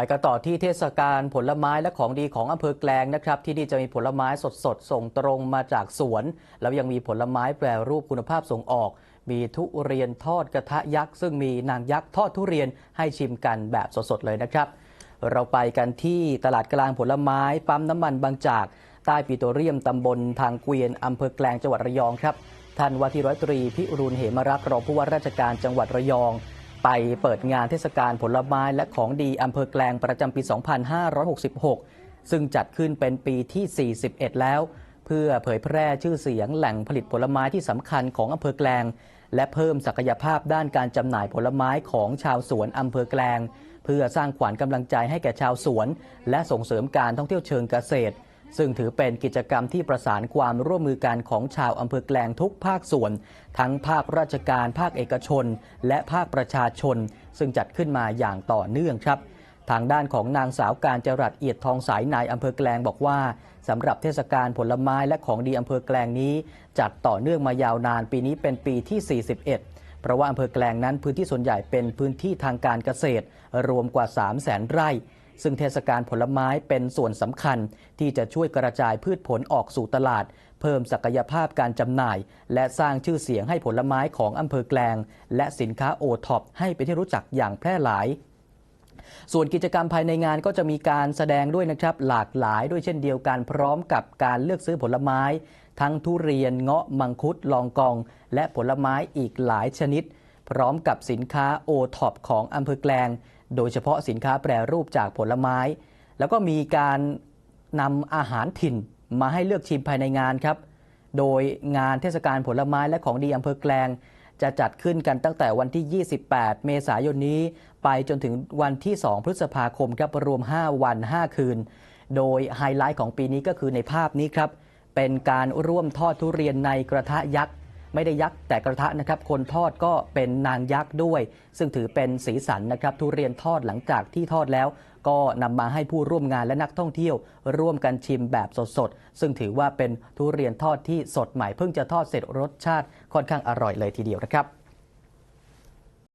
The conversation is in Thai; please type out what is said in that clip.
ไปกันต่อที่เทศกาลผลไม้และของดีของอำเภอแกลงนะครับ ที่นี่จะมีผลไม้สดๆส่งตรงมาจากสวน แล้วยังมีผลไม้แปรรูปคุณภาพส่งออก มีทุเรียนทอดกระทะยักษ์ ซึ่งมีนางยักษ์ทอดทุเรียนให้ชิมกันแบบสดๆเลยนะครับ เราไปกันที่ตลาดกลางผลไม้ปั๊มน้ำมันบางจาก ใต้ปิโตรเลียมตำบลทางเกวียนอำเภอแกลงจังหวัดระยองครับท่านว่าทีร้อยตรีพิรุณเหมรักรองผู้ว่าราชการจังหวัดระยอง ไปเปิดงานเทศกาลผลไม้และของดีอำเภอแกลงประจำปี 2566 ซึ่งจัดขึ้นเป็นปีที่ 41 แล้ว เพื่อเผยแพร่ชื่อเสียงแหล่งผลิตผลไม้ที่สำคัญของอำเภอแกลง และเพิ่มศักยภาพด้านการจำหน่ายผลไม้ของชาวสวนอำเภอแกลง เพื่อสร้างขวัญกำลังใจให้แก่ชาวสวน และส่งเสริมการท่องเที่ยวเชิงเกษตร ซึ่งถือเป็นกิจกรรมที่ประสานความร่วมมือกันของชาวอำเภอแกลงทุกภาคส่วน ทั้งภาคราชการ ภาคเอกชน และภาคประชาชน ซึ่งจัดขึ้นมาอย่างต่อเนื่องครับ ทางด้านของนางสาวการจรัสเอียดทองสายนายอำเภอแกลงบอกว่าสำหรับเทศกาลผลไม้และของดีอำเภอแกลงนี้ จัดต่อเนื่องมายาวนานปีนี้เป็นปีที่ 41 เพราะว่าอำเภอแกลงนั้นพื้นที่ส่วนใหญ่เป็นพื้นที่ทางการเกษตร รวมกว่า 3 0 0แสนไร่ ซึ่งเทศกาลผลไม้เป็นส่วนสำคัญที่จะช่วยกระจายพืชผลออกสู่ตลาด เพิ่มศักยภาพการจำหน่าย และสร้างชื่อเสียงให้ผลไม้ของอำเภอแกลง และสินค้าโอท็อปให้เป็นที่รู้จักอย่างแพร่หลายส่วนกิจกรรมภายในงานก็จะมีการแสดงด้วยนะครับหลากหลายด้วยเช่นเดียวกันพร้อมกับการเลือกซื้อผลไม้ ทั้งทุเรียนเงาะมังคุดลองกอง และผลไม้อีกหลายชนิด พร้อมกับสินค้าโอท็อปของอำเภอแกลง โดยเฉพาะสินค้าแปรรูปจากผลไม้ แล้วก็มีการนำอาหารถิ่นมาให้เลือกชิมภายในงานครับ โดยงานเทศกาลผลไม้และของดีอำเภอแกลง จะจัดขึ้นกันตั้งแต่วันที่ 28 เมษายนนี้ ไปจนถึงวันที่ 2 พฤษภาคมครับรวม 5 วัน 5 คืน โดยไฮไลท์ของปีนี้ก็คือในภาพนี้ครับ เป็นการร่วมทอดทุเรียนในกระทะยักษ์ ไม่ได้ยักษ์แต่กระทะนะครับ คนทอดก็เป็นนางยักษ์ด้วย ซึ่งถือเป็นสีสันนะครับ ทุเรียนทอดหลังจากที่ทอดแล้ว ก็นำมาให้ผู้ร่วมงานและนักท่องเที่ยว ร่วมกันชิมแบบสดๆ ซึ่งถือว่าเป็นทุเรียนทอดที่สดใหม่เพิ่งจะทอดเสร็จรสชาติค่อนข้างอร่อยเลยทีเดียวนะครับ